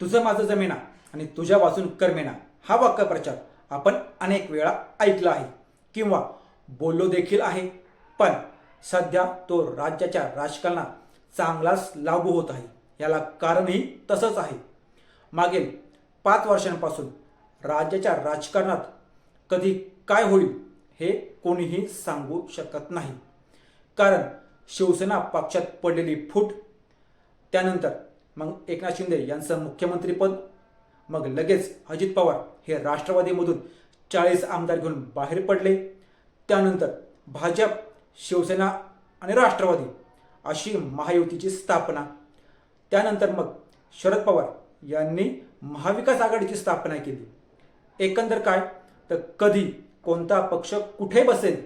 तुझं माझं जमेना आणि तुझ्या वाचून कर्मेना. हा वाक्यप्रचार आपण अनेक वेळा ऐकला आहे. किंवा बोललो देखील आहे. पण सध्या तो राज्याच्या राजकारणात चांगलाच लागू होत आहे. याला कारणही तसंच आहे. मागील पाच वर्षांपासून राज्याच्या राजकारणात कधी काय होईल हे कोणीही सांगू शकत नाही. कारण शिवसेना पक्षात पडलेली फूट त्यानंतर मग एकनाथ शिंदे यांचं मुख्यमंत्रीपद मग लगेच अजित पवार हे राष्ट्रवादीमधून चाळीस आमदार घेऊन बाहेर पडले. त्यानंतर भाजप शिवसेना आणि राष्ट्रवादी अशी महायुतीची स्थापना. त्यानंतर मग शरद पवार यांनी महाविकास आघाडीची स्थापना केली. एकंदर काय? तर कधी कोणता पक्ष कुठे बसेल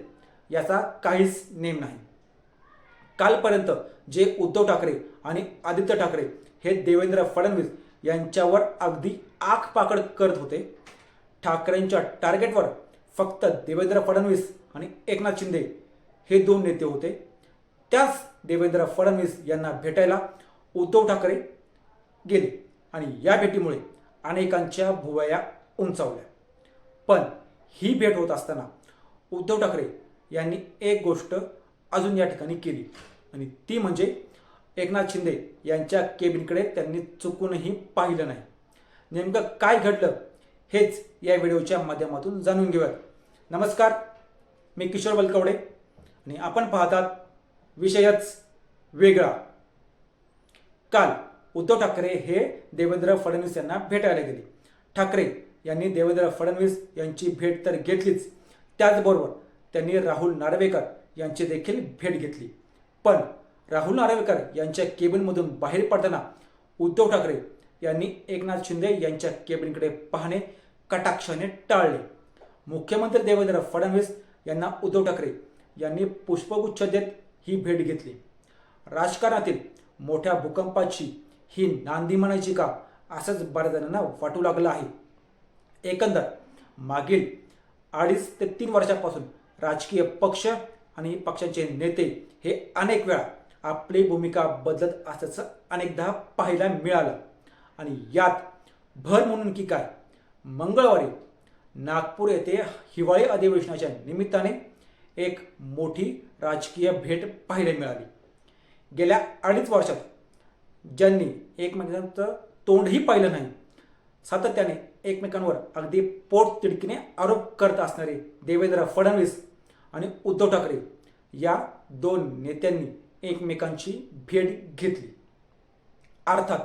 याचा काहीच नेम नाही. कालपर्यंत जे उद्धव ठाकरे आणि आदित्य ठाकरे हे देवेंद्र फडणवीस यांच्यावर अगदी आखपाकड करत होते. ठाकरेंच्या टार्गेटवर फक्त देवेंद्र फडणवीस आणि एकनाथ शिंदे हे दोन नेते होते. त्याच देवेंद्र फडणवीस यांना भेटायला उद्धव ठाकरे गेले आणि या भेटीमुळे अनेकांच्या भुवया उंचावल्या. पण ही भेट होत असताना उद्धव ठाकरे यांनी एक गोष्ट अजून या ठिकाणी केली आणि ती म्हणजे एकनाथ शिंदे यांच्या केबिनकडे त्यांनी चुकूनही पाहिलं नाही. नेमकं काय घडलं हेच या व्हिडिओच्या माध्यमातून जाणून घेऊयात. नमस्कार मी किशोर बलकवडे आणि आपण पाहतात विषयच वेगळा. काल उद्धव ठाकरे हे देवेंद्र फडणवीस यांना भेटायला गेले. ठाकरे यांनी देवेंद्र फडणवीस यांची भेट तर घेतलीच. त्याचबरोबर त्यांनी राहुल नार्वेकर यांची देखील भेट घेतली. पण राहुल नार्वेकर यांच्या केबिनमधून बाहेर पडताना उद्धव ठाकरे यांनी एकनाथ शिंदे यांच्या केबिनकडे पाहणे कटाक्षाने टाळले. मुख्यमंत्री देवेंद्र फडणवीस यांना उद्धव ठाकरे यांनी पुष्पगुच्छ देत ही भेट घेतली. राजकारणातील मोठ्या भूकंपाची ही नांदी म्हणायची का? असंच बऱ्याच जणांना वाटू लागलं आहे. एकंदर मागील अडीच ते तीन वर्षापासून राजकीय पक्ष आणि पक्षांचे नेते हे अनेक वेळा आपली भूमिका बदलत असल्याचं अनेकदा पाहायला मिळालं. आणि यात भर म्हणून की काय? मंगळवारी नागपूर येथे हिवाळी अधिवेशनाच्या निमित्ताने एक मोठी राजकीय भेट पाहायला मिळाली. गेल्या अडीच वर्षात ज्यांनी एकमेकांचं तोंडही पाहिलं नाही सातत्याने एकमेकांवर अगदी पोट तिडकीने आरोप करत असणारे देवेंद्र फडणवीस आणि उद्धव ठाकरे या दोन नेत्यांनी एकमेकांची भेट घेतली. अर्थात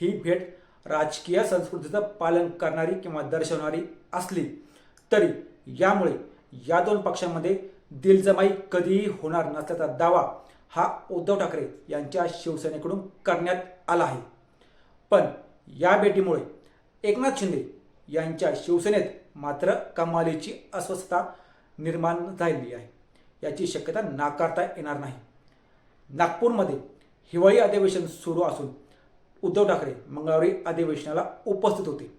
ही भेट राजकीय संस्कृतीचं पालन करणारी किंवा दर्शवणारी असली तरी यामुळे या दोन पक्षांमध्ये दिलजमाई कधीही होणार नसल्याचा दावा हा उद्धव ठाकरे यांच्या शिवसेनेकडून करण्यात आला आहे. पण या भेटीमुळे एकनाथ शिंदे यांच्या शिवसेनेत मात्र कमालीची अस्वस्थता निर्माण झालेली आहे. याची शक्यता नाकारता येणार नाही. नागपूरमध्ये हिवाळी अधिवेशन सुरू असून उद्धव ठाकरे मंगळवारी अधिवेशनाला उपस्थित होते.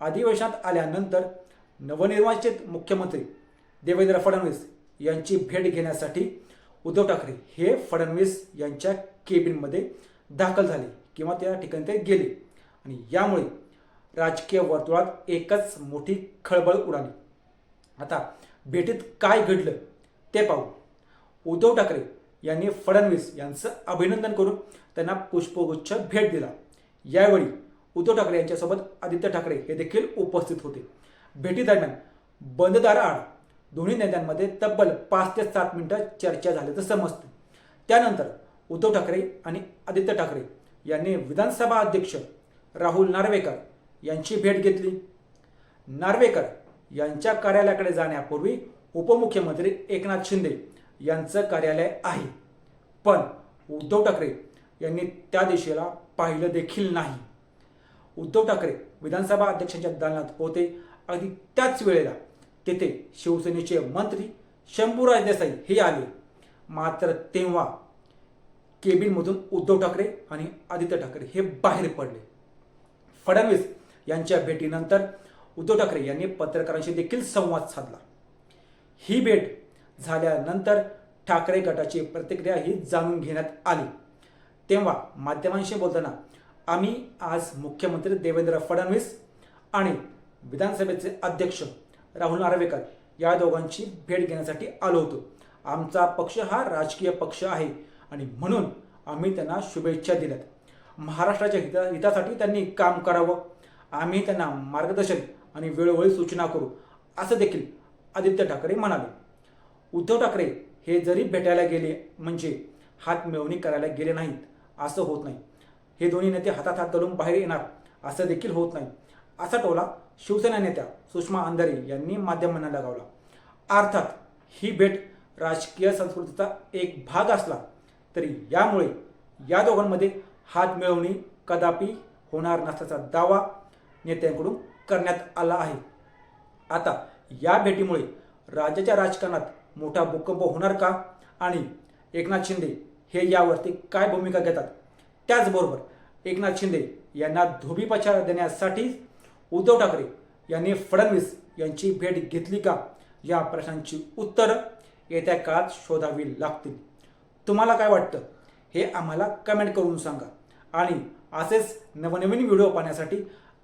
अधिवेशनात आल्यानंतर नवनिर्वाचित मुख्यमंत्री देवेंद्र फडणवीस यांची भेट घेण्यासाठी उद्धव ठाकरे हे फडणवीस यांच्या केबिनमध्ये दाखल झाले किंवा त्या ठिकाणी ते गेले. आणि यामुळे राजकीय वर्तुळात एकच मोठी खळबळ उडाली. आता भेटीत काय घडलं ते पाहू. उद्धव ठाकरे यांनी फडणवीस यांचं अभिनंदन करून त्यांना पुष्पगुच्छ भेट दिला. यावेळी उद्धव ठाकरे यांच्यासोबत आदित्य ठाकरे हे देखील उपस्थित होते. भेटीदरम्यान बंददार आड दोन्ही नेत्यांमध्ये तब्बल पाच ते सात मिनिटं चर्चा झाल्याचं समजतं. त्यानंतर उद्धव ठाकरे आणि आदित्य ठाकरे यांनी विधानसभा अध्यक्ष राहुल नार्वेकर यांची भेट घेतली. नार्वेकर यांच्या कार्यालयाकडे जाण्यापूर्वी उपमुख्यमंत्री एकनाथ शिंदे यांचं कार्यालय आहे. पण उद्धव ठाकरे यांनी त्या दिशेला पाहिलं देखील नाही. उद्धव ठाकरे विधानसभा अध्यक्षांच्या दालनात होते. अगदी त्याच वेळेला तेथे शिवसेनेचे मंत्री शंभूराज देसाई हे आले. मात्र तेव्हा केबिनमधून उद्धव ठाकरे आणि आदित्य ठाकरे हे बाहेर पडले. फडणवीस यांच्या भेटीनंतर उद्धव ठाकरे यांनी पत्रकारांशी देखील संवाद साधला. ही भेट झाल्यानंतर ठाकरे गटाची प्रतिक्रिया ही जाणून घेण्यात आली. तेव्हा माध्यमांशी बोलताना आम्ही आज मुख्यमंत्री देवेंद्र फडणवीस आणि विधानसभेचे अध्यक्ष राहुल नार्वेकर या दोघांची भेट घेण्यासाठी आलो होतो. आमचा पक्ष हा राजकीय पक्ष आहे आणि म्हणून आम्ही त्यांना शुभेच्छा दिल्यात. महाराष्ट्राच्या हिता हितासाठी त्यांनी काम करावं. आम्ही त्यांना मार्गदर्शन आणि वेळोवेळी सूचना करू असं देखील आदित्य ठाकरे म्हणाले. उद्धव ठाकरे हे जरी भेटायला गेले म्हणजे हात मिळवणी करायला गेले नाहीत असं होत नाही. हे दोन्ही नेते हातात हात घालून बाहेर येणार असं देखील होत नाही. असा टोला शिवसेना नेत्या सुषमा अंधारे यांनी माध्यमांना लगावला. अर्थात ही भेट राजकीय संस्कृतीचा एक भाग असला तरी यामुळे या दोघांमध्ये हात मिळवणी कदापि होणार नसल्याचा दावा नेत्यांकडून करण्यात आला आहे. आता या भेटीमुळे राज्याच्या राजकारणात मोठा भूकंप होणार का? आणि एकनाथ शिंदे हे यावरती काय भूमिका घेतात? त्याचबरोबर एकनाथ शिंदे यांना धोबीपछाड देण्यासाठी उद्धव ठाकरे यांनी फडणवीस यांची भेट घेतली का? या प्रश्नांची उत्तरं येत्या काळात शोधावी लागतील. तुम्हाला काय वाटतं? हे आम्हाला कमेंट करून सांगा. आणि असेच नवनवीन व्हिडिओ पाहण्यासाठी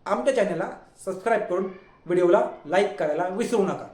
आमच्या चॅनलला सबस्क्राईब करून व्हिडिओला लाईक करायला विसरू नका.